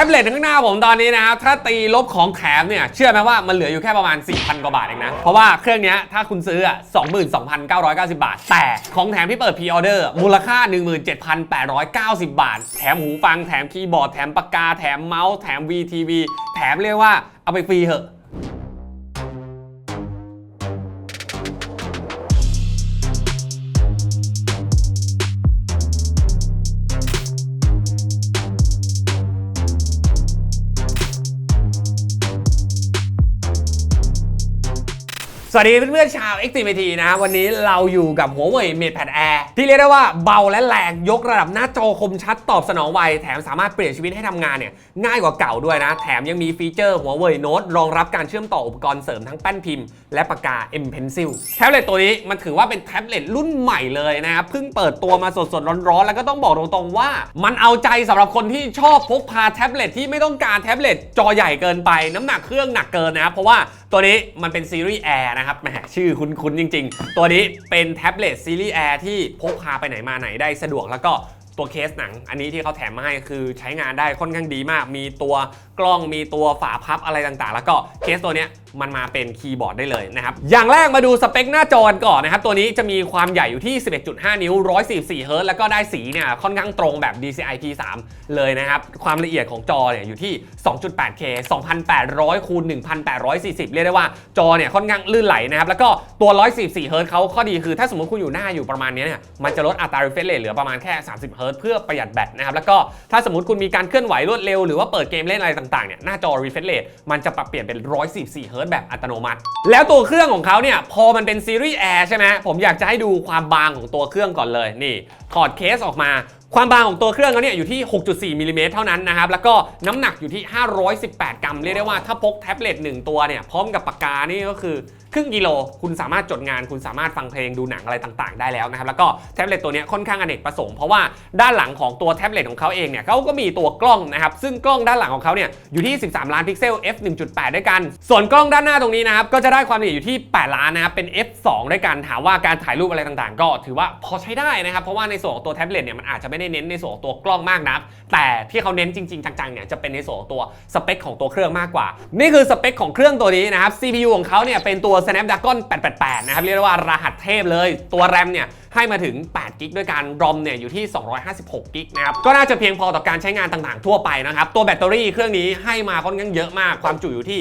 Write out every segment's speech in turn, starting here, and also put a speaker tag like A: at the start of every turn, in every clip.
A: ท็บเล็ตข้างหน้าผมตอนนี้นะครับ ถ้าตีลบของแถมเนี่ย เชื่อไหมว่ามันเหลืออยู่แค่ประมาณ 4,000 กว่าบาทเองนะ เพราะว่าเครื่องนี้ถ้าคุณซื้ออะ22,990 บาท แต่ของแถมที่เปิดพรีออเดอร์มูลค่า 17,890 บาท แถมหูฟังแถมคีย์บอร์ดแถมปากกา แถมเมาส์แถม VTV แถมเรียกว่าเอาไปฟรีเหอะ สวัสดีเพื่อนๆชาว x t m t นะวันนี้เราอยู่กับหัวเว่ย MatePad Air ที่เรียกได้ว่าเบาและแรงยกระดับหน้าจอคมชัดตอบสนองไว แถมสามารถเปลี่ยนชีวิตให้ทำงานเนี่ยง่ายกว่าเก่าด้วยนะ แถมยังมีฟีเจอร์หัวเว่ยโน้ตรองรับการเชื่อมต่ออุปกรณ์เสริมทั้งแป้นพิมพ์และปากกา M Pencil แท็บเล็ตตัวนี้มันถือว่าเป็นแท็บเล็ตรุ่นใหม่เลยนะครับเพิ่งเปิดตัวมาสดๆร้อนๆแล้วก็ต้องบอกตรงๆว่า มันเอาใจสำหรับคนที่ชอบพกพาแท็บเล็ตที่ไม่ต้องการแท็บเล็ตจอใหญ่เกินไป น้ำหนักเครื่องหนักเกินนะครับเพราะว่าตัวนี้มันเป็นซีรีส์ Air นะครับแหมชื่อคุ้นๆจริง ๆ ตัวนี้เป็นแท็บเล็ตซีรีส์ Air ที่พกพาไปไหนมาไหนได้สะดวกแล้วก็ตัวเคสหนัง อันนี้ที่เขาแถมมาให้คือใช้งานได้ค่อนข้างดีมาก มีตัวกล้องมีตัวฝาพับอะไรต่างๆ แล้วก็เคสตัวเนี้ยมันมาเป็นคีย์บอร์ดได้เลยนะครับ อย่างแรกมาดูสเปคหน้าจอกันก่อนนะครับ ตัวนี้จะมีความใหญ่อยู่ที่ 11.5 นิ้ว 144เฮิร์ตซ์แล้วก็ได้สีเนี่ยค่อนข้างตรงแบบ DCI P3 เลยนะครับ ความละเอียดของจอเนี่ยอยู่ที่ 2.8K 2,800คูณ1,840 เรียกได้ว่าจอเนี่ยค่อนข้างลื่นไหลนะครับ แล้วก็ตัว 144เฮิร์ตซ์เขาข้อดีคือถ้าสมมติคุณอยู่หน้าอยู่ประมาณนี้เนี่ยมันจะลดอัตรา refresh rate เหลือประมาณแค่ 30เฮิร์ตซ์เพื่อประหยัดแบตนะครับแล้วก็ถ้าสมมติคุณมีการเคลื่อนไหวรวดเร็วหรือว่าเปิดเกมเล่นอะไรต่างๆเนี่ยหน้าจอ refresh rate มันจะปรับเปลี่ยนเป็น 144เฮิร์ตซ์แบบอัตโนมัติ แล้วตัวเครื่องของเขาเนี่ยพอมันเป็นซีรีส์ Air ใช่ไหมผมอยากจะให้ดูความบางของตัวเครื่องก่อนเลยนี่ถอดเคสออกมา ความบางของตัวเครื่องเขาเนี่ยอยู่ที่ 6.4มิลลิเมตรเท่านั้นนะครับ แล้วก็น้ำหนักอยู่ที่ 518 กรัม เรียกได้ว่าถ้าพกแท็บเล็ต1ตัวเนี่ย พร้อมกับปากกานี่ก็คือครึ่งกิโล คุณสามารถจดงาน คุณสามารถฟังเพลงดูหนังอะไรต่างๆ ได้แล้วนะครับ แล้วก็แท็บเล็ตตัวนี้ค่อนข้างอเนกประสงค์ เพราะว่าด้านหลังของตัวแท็บเล็ตของเขาเองเนี่ยเขาก็มีตัวกล้องนะครับ ซึ่งกล้องด้านหลังของเขาเนี่ยอยู่ที่ 13 ล้านพิกเซล f 1.8 ด้วยกัน ส่วนกล้องด้านหน้าตรงนี้นะครับ ก็จะได้ความละเอียดอยู่ที่ 8 ล้านนะครับ เป็น f 2ด้วยกัน ถามว่าการถ่ายรูปอะไรต่างๆ ก็ถือว่าพอใช้ได้นะครับ เพราะว่าในส่วนของตัวแท็บเล็ตเนี่ยมันอาจจะไม่ได้เน้นในส่วนของตัวกล้องมากนัก แต่ที่เขาเน้นจริงๆจังๆเนี่ยจะเป็นในส่วนของตัวสเปคของตัวเครื่องมากกว่า นี่คือสเปคของเครื่องตัวนี้นะครับ CPU ของเขาเนี่ยเป็นตัว Snapdragon 888 นะครับเรียกได้ว่ารหัสเทพเลยตัวแรมเนี่ยให้มาถึง 8 กิกด้วยกัน ROM เนี่ยอยู่ที่ 256 กิกนะครับ ก็น่าจะเพียงพอต่อการใช้งานต่างๆ ทั่วไปนะครับ ตัวแบตเตอรี่เครื่องนี้ให้มาค่อนข้างเยอะมาก ความจุอยู่ที่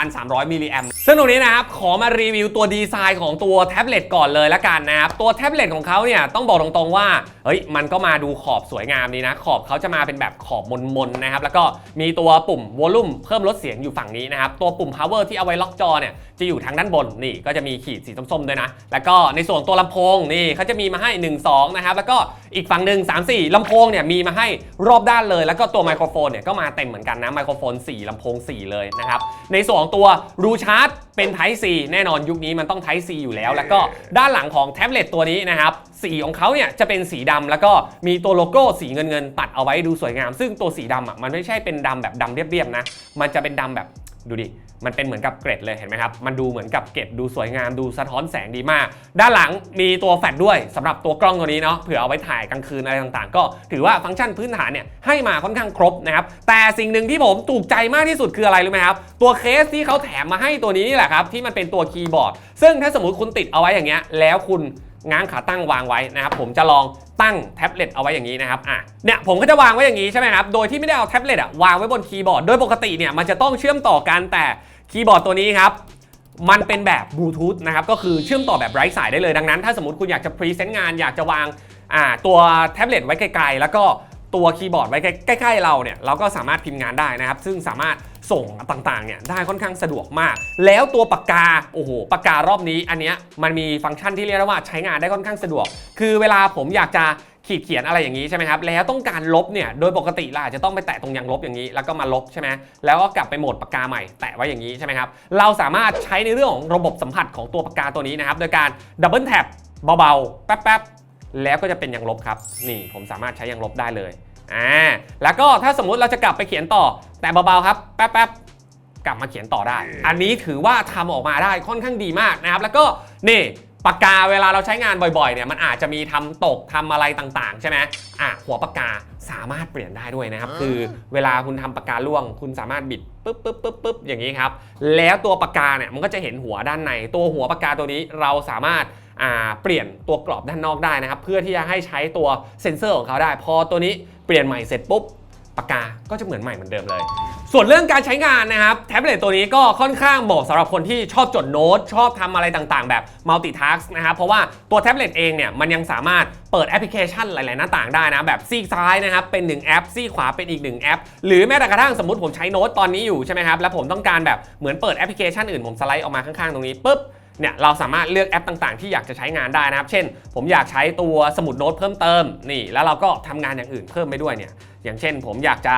A: 8,300 มิลลิแอมป์ซึ่งตรงนี้นะครับ ขอมารีวิวตัวดีไซน์ของตัวแท็บเล็ตก่อนเลยละกันนะครับ ตัวแท็บเล็ตของเขาเนี่ยต้องบอกตรงๆว่า เฮ้ย มันก็มาดูขอบสวยงามดีนะ ขอบเขาจะมาเป็นแบบขอบมนๆนะครับ แล้วก็มีตัวปุ่มวอลลุ่มเพิ่มลดเสียงอยู่ฝั่งนี้นะครับ ตัวปุ่ม power ที่เอาไว้ล็อกจอเนี่ย จะอยู่ทางด้านบน นี่ ก็จะมีขีดสีส้มๆด้วยนะ แล้วก็ในส่วนตัวลำโพงนี่เขาจะมีมาให้ 1 2 นะครับ แล้วก็อีกฝั่งหนึ่ง3 4ลำโพงเนี่ยมีมาให้รอบด้านเลย แล้วก็ตัวไมโครโฟนเนี่ยก็มาเต็มเหมือนกันนะ ไมโครโฟน 4ลำโพง 4 เลยนะครับ ในส่วนของตัวรูชาร์จเป็น Type C แน่นอนยุคนี้มันต้อง Type C อยู่แล้ว แล้วก็ด้านหลังของแท็บเล็ตตัวนี้นะครับ สีของเขาเนี่ยจะเป็นสีดำแล้วก็มีตัวโลโก้สีเงินเงินตัดเอาไว้ดูสวยงาม ซึ่งตัวสีดำอะมันไม่ใช่เป็นดำแบบดำเรียบๆนะ มันจะเป็นดำแบบดูดิ มันเป็นเหมือนกับเกร็ดเลยเห็นไหมครับ มันดูเหมือนกับเกร็ดดูสวยงามดูสะท้อนแสงดีมาก ด้านหลังมีตัวแฟลชด้วยสำหรับตัวกล้องตัวนี้เนาะเผื่อเอาไว้ถ่ายกลางคืนอะไรต่างๆ ก็ถือว่าฟังก์ชันพื้นฐานเนี่ยให้มาค่อนข้างครบนะครับ แต่สิ่งหนึ่งที่ผมถูกใจมากที่สุดคืออะไรรู้ไหมครับ ตัวเคสที่เขาแถมมาให้ตัวนี้นี่แหละครับที่มันเป็นตัวคีย์บอร์ด ซึ่งถ้าสมมติคุณติดเอาไว้อย่างเงี้ยแล้วคุณ ง้างขาตั้งวางไว้นะครับผมจะลองตั้งแท็บเล็ตเอาไว้อย่างนี้นะครับอะเนี่ยผมก็จะวางไว้อย่างนี้ใช่ไหมครับโดยที่ไม่ได้เอาแท็บเล็ตอะวางไว้บนคีย์บอร์ดโดยปกติเนี่ยมันจะต้องเชื่อมต่อกันแต่คีย์บอร์ดตัวนี้ครับมันเป็นแบบบลูทูธนะครับก็คือเชื่อมต่อแบบไร้สายได้เลยดังนั้น ถ้าสมมติคุณอยากจะพรีเซนต์งานอยากจะวางอ่าตัวแท็บเล็ตไว้ไกลๆ แล้วก็ตัวคีย์บอร์ดไว้ใกล้ๆเราเนี่ยเราก็สามารถพิมพ์งานได้นะครับ ซึ่งสามารถ ส่งต่างๆเนี่ยได้ค่อนข้างสะดวกมาก แล้วตัวปากกาโอ้โหปากการอบนี้อันเนี้ยมันมีฟังก์ชันที่เรียกได้ว่าใช้งานได้ค่อนข้างสะดวก คือเวลาผมอยากจะขีดเขียนอะไรอย่างนี้ใช่ไหมครับแล้วต้องการลบเนี่ยโดยปกติเราอาจจะต้องไปแตะตรงยางลบอย่างนี้ แล้วก็มาลบใช่ไหมแล้วก็กลับไปโหมดปากกาใหม่แตะไว้อย่างนี้ใช่ไหมครับเราสามารถใช้ในเรื่องของระบบสัมผัสของตัวปากกาตัวนี้นะครับโดยการดับเบิลแท็บเบาๆแป๊บๆแล้วก็จะเป็นยางลบครับนี่ผมสามารถใช้ยางลบได้เลย อ่าแล้วก็ถ้าสมมุติเราจะกลับไปเขียนต่อ แต่เบาๆครับแป๊บๆกลับมาเขียนต่อได้ อันนี้ถือว่าทำออกมาได้ค่อนข้างดีมากนะครับ แล้วก็นี่ปากกาเวลาเราใช้งานบ่อยๆเนี่ยมันอาจจะมีทำตกทำอะไรต่างๆ ใช่ไหมอะหัวปากกาสามารถเปลี่ยนได้ด้วยนะครับ คือเวลาคุณทำปากกาล่วง คุณสามารถบิดปุ๊บปุ๊บปุ๊บปุ๊บอย่างนี้ครับ แล้วตัวปากกาเนี่ยมันก็จะเห็นหัวด้านใน ตัวหัวปากกาตัวนี้เราสามารถอ่าเปลี่ยนตัวกรอบด้านนอกได้นะครับ เพื่อที่จะให้ใช้ตัวเซ็นเซอร์ของเขาได้ พอตัวนี้ เปลี่ยนใหม่เสร็จปุ๊บปากกาก็จะเหมือนใหม่เหมือนเดิมเลย ส่วนเรื่องการใช้งานนะครับแท็บเล็ตตัวนี้ก็ค่อนข้างเหมาะสำหรับคนที่ชอบจดโน้ต ชอบทำอะไรต่างๆ แบบ multitask นะครับ เพราะว่าตัวแท็บเล็ตเองเนี่ยมันยังสามารถเปิดแอปพลิเคชันหลาย ๆ หน้าต่างได้นะ แบบซีกซ้ายนะครับเป็น 1 แอปซีกขวาเป็นอีก 1 แอป หรือแม้แต่กระทั่งสมมติผมใช้โน้ตตอนนี้อยู่ใช่ไหมครับแล้วผมต้องการแบบเหมือนเปิดแอปพลิเคชันอื่นผมสไลด์ออกมาข้าง ๆ ตรงนี้ปุ๊บ เนี่ยเราสามารถเลือกแอปต่างๆ ที่อยากจะใช้งานได้นะครับ เช่น ผมอยากใช้ตัวสมุดโน้ตเพิ่มเติมนี่ แล้วเราก็ทำงานอย่างอื่นเพิ่มไปด้วยเนี่ยอย่างเช่น ผมอยากจะ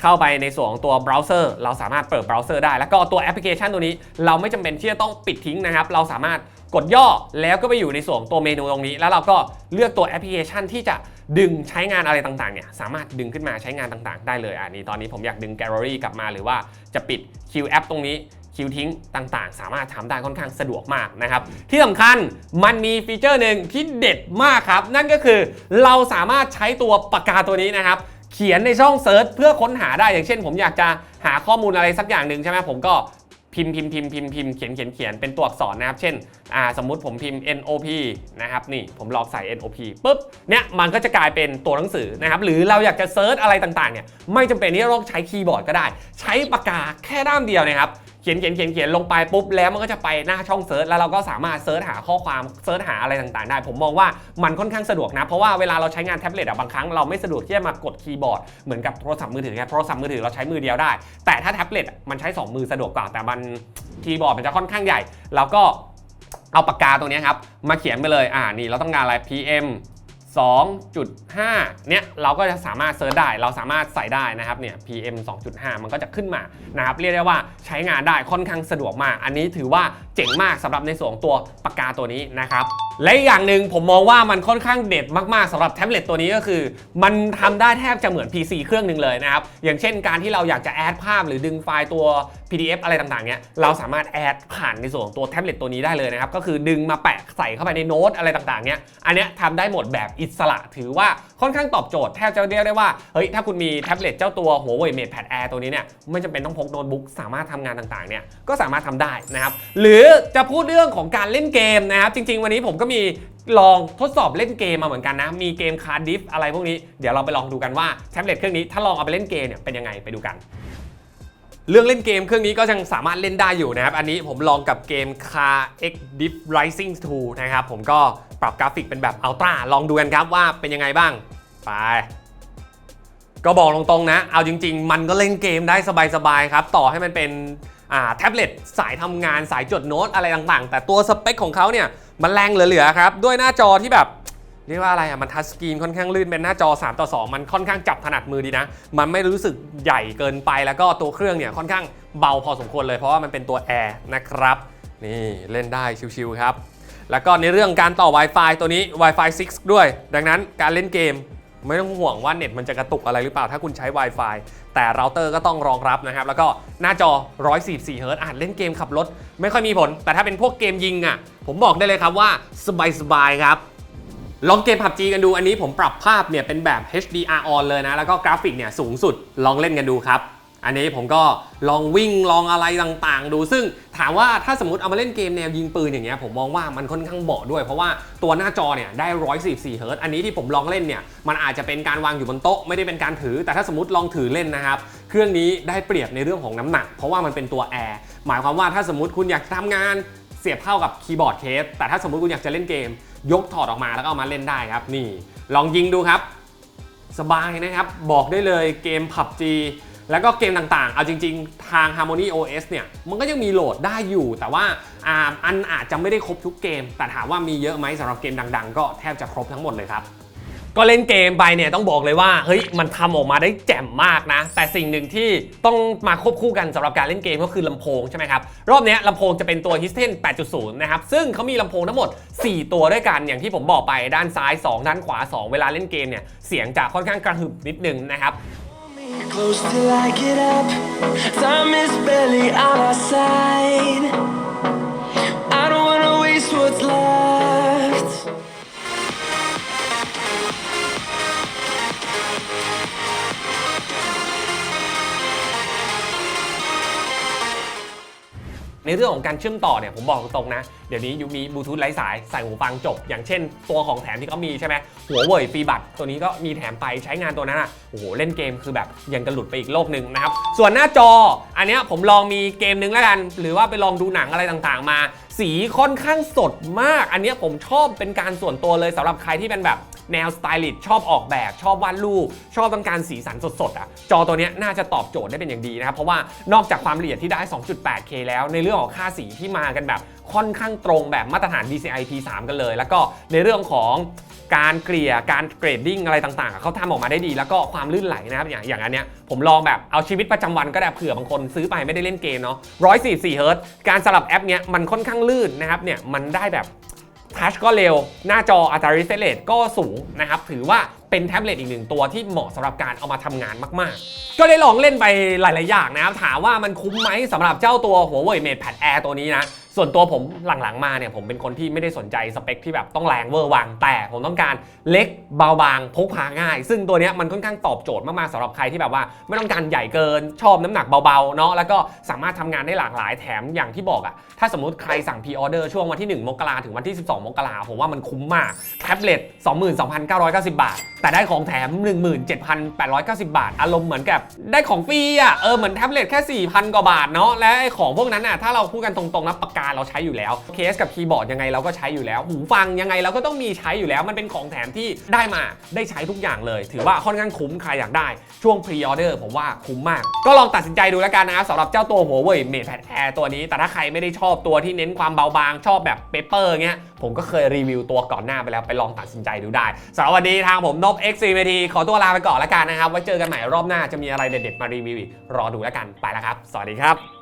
A: เข้าไปในส่วนของตัวเบราว์เซอร์เราสามารถเปิดเบราว์เซอร์ได้ แล้วก็ตัวแอปพลิเคชันตัวนี้ เราไม่จำเป็นที่จะต้องปิดทิ้งนะครับ เราสามารถกดย่อแล้วก็ไปอยู่ในส่วนตัวเมนูตรงนี้ แล้วเราก็เลือกตัวแอปพลิเคชันที่จะดึงใช้งานอะไรต่างๆเนี่ยสามารถดึงขึ้นมาใช้งานต่างๆ ได้เลยอ่านี่ตอนนี้ผมอยากดึงแกลเลอรี่กลับมาหรือว่าจะปิดคิวแอปตรงนี้ คิวทิ้งต่างๆ สามารถทำได้ค่อนข้างสะดวกมากนะครับ ที่สำคัญมันมีฟีเจอร์หนึ่งที่เด็ดมากครับ นั่นก็คือเราสามารถใช้ตัวปากกาตัวนี้นะครับ เขียนในช่องเซิร์ชเพื่อค้นหาได้อย่างเช่น ผมอยากจะหาข้อมูลอะไรสักอย่างหนึ่งใช่ไหมผมก็พิมพ์พิมพ์พิมพ์พิมพ์พิมพ์เขียนเขียนเขียนเป็นตัวอักษรนะครับ เช่นอ่าสมมุติผมพิมพ์ NOP นะครับนี่ผมลองใส่ NOP ปุ๊บเนี่ยมันก็จะกลายเป็นตัวหนังสือนะครับ หรือเราอยากจะเซิร์ชอะไรต่างๆเนี่ยไม่จำเป็นที่จะต้องใช้คีย์บอร์ดก็ได้ ใช้ปากกาแค่ด้ามเดียวนะครับ เขียนเขียนเขียนเขียนลงไปปุ๊บแล้วมันก็จะไปหน้าช่องเซิร์ชแล้วเราก็สามารถเซิร์ชหาข้อความเซิร์ชหาอะไรต่างๆ ได้ ผมมองว่ามันค่อนข้างสะดวกนะ เพราะว่าเวลาเราใช้งานแท็บเล็ตอะบางครั้งเราไม่สะดวกที่จะมากดคีย์บอร์ดเหมือนกับโทรศัพท์มือถือไงโทรศัพท์มือถือเราใช้มือเดียวได้ แต่ถ้าแท็บเล็ตมันใช้ 2 มือสะดวกกว่าแต่มันคีย์บอร์ดมันจะค่อนข้างใหญ่เราก็เอาปากกาตัวนี้ครับมาเขียนไปเลยอ่านี่เราต้องการอะไร PM 2.5 เนี่ยเราก็จะสามารถเซิร์ชได้ เราสามารถใส่ได้นะครับเนี่ย PM 2.5 มันก็จะขึ้นมานะครับเรียกได้ว่าใช้งานได้ค่อนข้างสะดวกมาก อันนี้ถือว่าเจ๋งมากสำหรับในส่วนของตัวปากกาตัวนี้นะครับและอีกอย่างหนึ่งผมมองว่ามันค่อนข้างเด็ดมากๆสำหรับแท็บเล็ตตัวนี้ก็คือ มันทำได้แทบจะเหมือน PC เครื่องหนึ่งเลยนะครับอย่างเช่นการที่เราอยากจะแอดภาพหรือดึงไฟล์ตัว PDF อะไรต่างๆเนี่ยเราสามารถแอดผ่านในส่วนของตัวแท็บเล็ตตัวนี้ได้เลยนะครับก็คือดึงมาแปะใส่เข้าไปในโน้ตอะไรต่างๆเนี่ยอันเนี้ยทำได้หมดแบบอิสระถือว่าค่อนข้างตอบโจทย์แทบจะเรียกได้ว่าเฮ้ยถ้าคุณมีแท็บเล็ตเจ้าตัว Huawei MatePad Air ตัวนี้เนี่ยไม่จำเป็นต้องพกโน้ตบุ๊กสามารถทำงานต่างๆเนี่ยก็สามารถทำได้นะครับหรือจะพูดเรื่องของการเล่นเกมนะครับจริง ๆ วันนี้ผมก็มีลองทดสอบเล่นเกมมาเหมือนกันนะ มีเกมคาร์ดิฟอะไรพวกนี้ เดี๋ยวเราไปลองดูกันว่าแท็บเล็ตเครื่องนี้ถ้าลองเอาไปเล่นเกมเนี่ยเป็นยังไงไปดูกัน เรื่องเล่นเกมเครื่องนี้ก็ยังสามารถเล่นได้อยู่นะครับ อันนี้ผมลองกับเกม Car X Diff Rising 2 นะครับ ผมก็ปรับกราฟิกเป็นแบบ Ultra ลองดูกันครับว่าเป็นยังไงบ้าง ไป ก็บอกตรงๆนะ เอาจริง ๆ มันก็เล่นเกมได้สบายๆครับ ต่อให้มันเป็นอ่าแท็บเล็ตสายทำงานสายจดโน้ตอะไรต่างๆ แต่ตัวสเปคของเขาเนี่ยมันแรงเหลือๆครับ ด้วยหน้าจอที่แบบ เรียกว่าอะไรอะมันทัชสกรีนค่อนข้างลื่นเป็นหน้าจอ 3 ต่อ 2 มันค่อนข้างจับถนัดมือดีนะ มันไม่รู้สึกใหญ่เกินไปแล้วก็ตัวเครื่องเนี่ยค่อนข้างเบาพอสมควรเลยเพราะว่ามันเป็นตัวแอร์นะครับนี่เล่นได้ชิวๆครับแล้วก็ในเรื่องการต่อ Wi-Fi ตัวนี้ Wi-Fi 6 ด้วย ดังนั้นการเล่นเกมไม่ต้องห่วงว่าเน็ตมันจะกระตุกอะไรหรือเปล่าถ้าคุณใช้ Wi-Fi แต่เราเตอร์ก็ต้องรองรับนะครับ แล้วก็หน้าจอ 144 เฮิร์ตอานเล่นเกมขับรถ ไม่ค่อยมีผล แต่ถ้าเป็นพวกเกมยิงอะ ผมบอกได้เลยครับว่าสบายๆครับ ลองเกม PUBG กันดูอันนี้ผมปรับภาพเนี่ยเป็นแบบ HDR on เลยนะ แล้วก็กราฟิกเนี่ยสูงสุดลองเล่นกันดูครับ อันนี้ผมก็ลองวิ่งลองอะไรต่างๆ ดู ซึ่งถามว่าถ้าสมมติเอามาเล่นเกมแนวยิงปืนอย่างเงี้ยผมมองว่ามันค่อนข้างเหมาะด้วย เพราะว่าตัวหน้าจอเนี่ยได้ 144 เฮิร์ตอันนี้ที่ผมลองเล่นเนี่ยมันอาจจะเป็นการวางอยู่บนโต๊ะไม่ได้เป็นการถือ แต่ถ้าสมมติลองถือเล่นนะครับเครื่องนี้ได้เปรียบในเรื่องของน้ำหนัก เพราะว่ามันเป็นตัวแอร์หมายความว่าถ้าสมมติคุณอยากทำงานเสียบเข้ากับคีย์บอร์ดเคสแต่ถ้าสมมติคุณอยากจะเล่นเกม ยกถอดออกมาแล้วก็เอามาเล่นได้ครับนี่ ลองยิงดูครับ สบายนะครับ บอกได้เลยเกม PUBG แล้วก็เกมต่างๆ เอาจริง ๆ ทาง Harmony OS เนี่ย มันก็ยังมีโหลดได้อยู่ แต่ว่าอ่าอันอาจจะไม่ได้ครบทุกเกม แต่ถามว่ามีเยอะไหมสำหรับเกมดัง ๆ ก็แทบจะครบทั้งหมดเลยครับ ก็เล่นเกมไปเนี่ยต้องบอกเลยว่าเฮ้ยมันทำออกมาได้แจ่มมากนะ แต่สิ่งหนึ่งที่ต้องมาควบคู่กันสำหรับการเล่นเกมก็คือลำโพงใช่ไหมครับ รอบนี้ลำโพงจะเป็นตัว h i s t e n 8.0 นะครับ ซึ่งเขามีลำโพงทั้งหมด 4 ตัวด้วยกันอย่างที่ผมบอกไปด้านซ้าย 2 ด้านขวา 2 เวลาเล่นเกมเนี่ยเสียงจะค่อนข้างกระหึ่มนิดนึงนะครับ
B: Close till I get up. Time is barely on our side. I don't wanna waste what's left.
A: เรื่องของการเชื่อมต่อเนี่ยผมบอกตรงๆนะ เดี๋ยวนี้ยูมีบลูทูธไร้สายใส่หูฟังจบ อย่างเช่น ตัวของแถมที่เขามีใช่ไหมหัวเว่ยฟีบัตตัวนี้ก็มีแถมไปใช้งานตัวนั้นอะโอ้โหเล่นเกมคือแบบยังกระหลุดไปอีกโลกหนึ่งนะครับส่วนหน้าจออันนี้ผมลองมีเกมนึงแล้วกัน หรือว่าไปลองดูหนังอะไรต่างๆ มา สีค่อนข้างสดมาก อันนี้ผมชอบเป็นการส่วนตัวเลยสำหรับใครที่เป็นแบบ แนวสไตลิสต์ชอบออกแบบชอบวาดรูปชอบต้องการสีสันสดๆอะจอตัวนี้น่าจะตอบโจทย์ได้เป็นอย่างดีนะครับ เพราะว่านอกจากความละเอียดที่ได้ 2.8K แล้วในเรื่องของค่าสีที่มากันแบบค่อนข้างตรงแบบมาตรฐาน DCI P3 กันเลย แล้วก็ในเรื่องของการเกลี่ยการเกรดดิ้งอะไรต่างๆอะเขาทำออกมาได้ดีแล้วก็ความลื่นไหลนะครับ อย่างอย่างอันเนี้ยผมลองแบบเอาชีวิตประจำวันก็ได้เผื่อบางคนซื้อไปไม่ได้เล่นเกมเนาะ144เฮิร์ตการสลับแอปเนี้ยมันค่อนข้างลื่นนะครับเนี่ยมันได้แบบ ทัชก็เร็ว หน้าจออัตรา refresh rate ก็สูงนะครับ ถือว่าเป็นแท็บเล็ตอีกหนึ่งตัวที่เหมาะสำหรับการเอามาทำงานมากๆ ก็ได้ลองเล่นไปหลาย ๆ อย่างนะครับ ถามว่ามันคุ้มไหมสำหรับเจ้าตัวหัวเว่ย Mate Pad Air ตัวนี้นะ ส่วนตัวผมหลังๆมาเนี่ยผมเป็นคนที่ไม่ได้สนใจสเปคที่แบบต้องแรงเวอร์วัง แต่ผมต้องการเล็กเบาบางพกพาง่าย ซึ่งตัวนี้มันค่อนข้างตอบโจทย์มากๆสำหรับใครที่แบบว่าไม่ต้องการใหญ่เกินชอบน้ำหนักเบาๆเนาะแล้วก็สามารถทำงานได้หลากหลายแถมอย่างที่บอกอะถ้าสมมติใครสั่งพรีออเดอร์ช่วงวันที่ 1 มกราถึงวันที่ 12 มกราผมว่ามันคุ้มมากแท็บเล็ต22,990 บาท แต่ได้ของแถม 17,890 บาท อารมณ์เหมือนกับได้ของฟรีอะเออเหมือนแท็บเล็ตแค่4,000กว่าบาทเนาะและของพวกนั้นอะถ้าเราพูดกันตรงๆนะปากกาเราใช้อยู่แล้วเคสกับคีย์บอร์ดยังไงเราก็ใช้อยู่แล้ว หูฟังยังไงเราก็ต้องมีใช้อยู่แล้ว มันเป็นของแถมที่ได้มาได้ใช้ทุกอย่างเลย ถือว่าค่อนข้างคุ้มใครอยากได้ช่วงพรีออเดอร์ผมว่าคุ้มมาก ก็ลองตัดสินใจดูแล้วกันนะครับสำหรับเจ้าตัวหัวเว่ย Mate Pad Air ตัวนี้ แต่ถ้าใครไม่ได้ชอบตัวที่เน้นความเบาบางชอบแบบเปเปอร์เงี้ยผมก็เคยรีวิวตัวก่อนหน้าไปแล้วไปลองตัดสินใจดูได้สำหรับวันนี้ทางผมนบ X 4 m t ขอตัวลาไปก่อนแล้วกันนะครับไว้เจอกันใหม่รอบหน้าจะมีอะไรเด็ดๆมารีวิวอีกรอดูแล้วกันไปแล้วครับ สวัสดีครับ